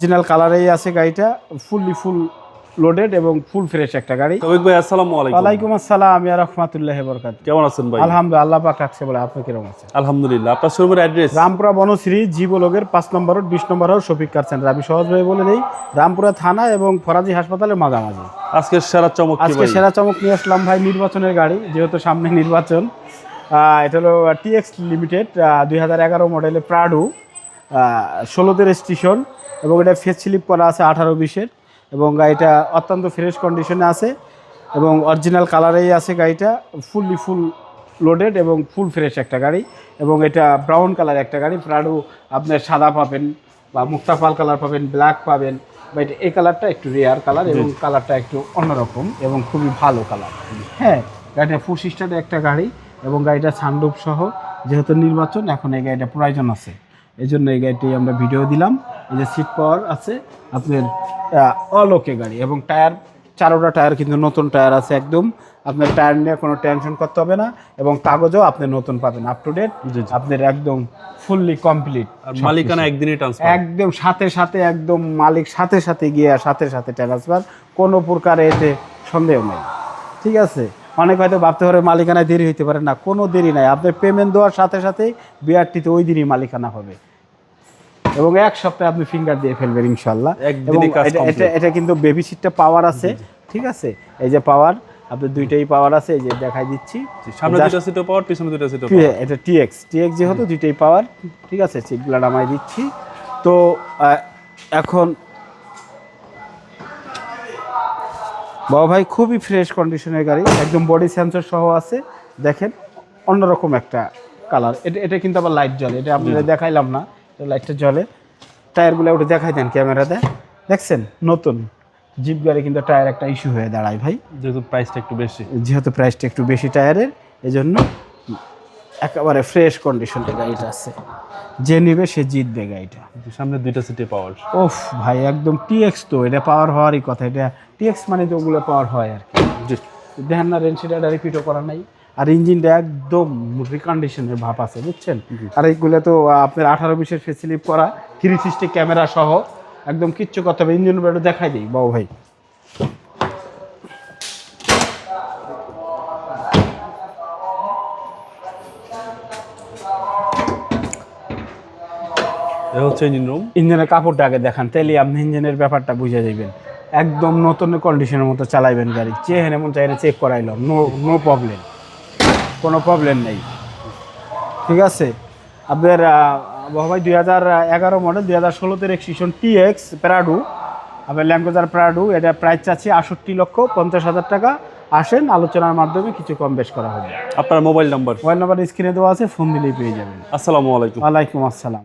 Original কালারেই আছে গাড়িটা fully full loaded এবং ফুল ফ্রেশ একটা গাড়ি। তবিক ভাই আসসালামু আলাইকুম। ওয়ালাইকুম আসসালাম আমি রহমাতুল্লাহ বরকাত কেমন আছেন ভাই? আলহামদুলিল্লাহ আল্লাহ পাক রাখছে বলে আপনি কীরকম আছেন? আলহামদুলিল্লাহ আপনার শোরুমের অ্যাড্রেস রামপুরা বনশ্রী জীবলোকের পাঁচ নম্বর রোড বিশ number road Shafiq car centre. আমি সহজ ভাই বলে দিই রামপুরা থানা এবং ফরাজি হাসপাতালের মাঝামাঝি। আজকে সেরা চমক কি আজকে সেরা চমক নিয়ে আসলাম ভাই নির্বাচনের গাড়ি যেহেতু সামনে নির্বাচন। এটা হলো টিএক্স লিমিটেড দুই হাজার এগারো মডেলের প্রাডু ষোলোতে রেজিস্ট্রেশন এবং এটা ফেস স্লিপ করা আছে আঠারো বিশের এবং গাড়িটা অত্যন্ত ফ্রেশ কন্ডিশনে আছে এবং অরিজিনাল কালারেই আছে গাড়িটা ফুললি ফুল লোডেড এবং ফুল ফ্রেশ একটা গাড়ি এবং এটা ব্রাউন কালার একটা গাড়ি। প্রাডু আপনার সাদা পাবেন বা মুক্তাফাল কালার পাবেন ব্ল্যাক পাবেন বা এটা এই কালারটা একটু রেয়ার কালার এবং কালারটা একটু অন্যরকম এবং খুবই ভালো কালার হ্যাঁ গাড়িটা ফুল সিস্টারের একটা গাড়ি এবং গাড়িটা সানরুফ সহ যেহেতু নির্বাচন এখন এই গাড়িটা প্রয়োজন আছে। এই জন্য এই গাড়িটি আমরা ভিডিও দিলাম। এই যে সিট পাওয়ার আছে আপনার অলোকে গাড়ি এবং টায়ার চারোটা টায়ার কিন্তু নতুন টায়ার আছে একদম। আপনার টায়ার নিয়ে কোনো টেনশন করতে হবে না এবং কাগজও আপনি নতুন পাবেন আপ টু ডেট। আপনার একদম ফুললি কমপ্লিট মালিকানা একদিনই ট্রান্সফার একদম সাথে সাথে একদম মালিক সাথে সাথে গিয়ে সাথে সাথে ট্রান্সফার কোনো প্রকার এতে সন্দেহ নেই। ঠিক আছে? অনেক হয়তো ভাবতে পারে মালিকানায় দেরি হইতে পারে না। কোনো দেরি নাই। আপনার পেমেন্ট দেওয়ার সাথে সাথে বিআরটিতে ওই দিনই মালিকানা হবে। এবং এক সপ্তাহে আপনি ফিঙ্গার দিয়ে ফেলবেন ইনশাল্লাহ এবং এটা- এটা কিন্তু বেবি সিটটা পাওয়ার আছে ঠিক আছে? এই যে পাওয়ার আপনার দুইটাই পাওয়ার আছে এই যে দেখাই দিচ্ছি। সামনে দুটো সিটও পাওয়ার পিছনে দুটো সিটও কি- এটা টিএক্স টিএক্স যেহেতু দুইটাই পাওয়ার ঠিক আছে? সিটগুলো নামাই দিচ্ছি। তো এখন বাবা ভাই খুবই ফ্রেশ কন্ডিশনের গাড়ি একদম বডি সেন্সর সহ আছে। দেখেন অন্যরকম একটা কালার এটা এটা কিন্তু আবার লাইট জ্বলে এটা আপনাদের দেখাইলাম না। লাইটটা জ্বলে টায়ারগুলো ওটা দেখাই দেন ক্যামেরাতে। দেখছেন? নতুন। জিপ গাড়ি কিন্তু টায়ার একটা ইস্যু হয়ে দাঁড়ায় ভাই। যেহেতু প্রাইসটা একটু বেশি। যেহেতু প্রাইসটা একটু বেশি টায়ারের এই জন্য একেবারে ফ্রেশ কন্ডিশনের গাড়িটা আছে। যে নিবে সে জিতবে গাড়িটা। সামনে দুইটা সিটে পাওয়ার ওফ ভাই একদম টিএক্স তো এটা পাওয়ার হওয়ারই কথা। এটা টিএক্স মানে তো ওগুলো পাওয়ার হয় আর কি। দেখেন না রেনসিটা রিপিটও করা নাই। আর ইঞ্জিনটা একদম রিকন্ডিশনের ভাব আছে বুঝছেন? আর এইগুলো তো আপনার আঠারো বিশের ফেসিলিপ করা থ্রি সিক্সটি ক্যামেরা সহ একদম কিচ্ছু কথা হবে। ইঞ্জিন বেড়ে দেখাই দিই বাবু ভাই। হচ্ছে ইঞ্জিন রুম ইঞ্জিনের কাপড়টা আগে দেখান তাইলে আপনি ইঞ্জিনের ব্যাপারটা বুঝে যাবেন একদম নতুন কন্ডিশনের মতো চালাইবেন গাড়ি। চেয়ে এমন চাইলে চেক করাইলাম নো নো প্রবলেম কোনো প্রবলেম নেই। ঠিক আছে? আপনার ভাই দুই হাজার এগারো মডেল দুই হাজার ষোলোতে এক্সিশন টি এক্স প্রাডু আপনার ল্যাঙ্গোজার প্রাডু এটা প্রাইস চাচ্ছি আষট্টি লক্ষ পঞ্চাশ হাজার টাকা। আসেন আলোচনার মাধ্যমে কিছু কম বেশ করা হবে। আপনার মোবাইল নাম্বার মোবাইল নাম্বার স্ক্রিনে দেওয়া আছে ফোন দিলেই পেয়ে যাবেন। আসসালামু আলাইকুম। ওয়ালাইকুম আসসালাম।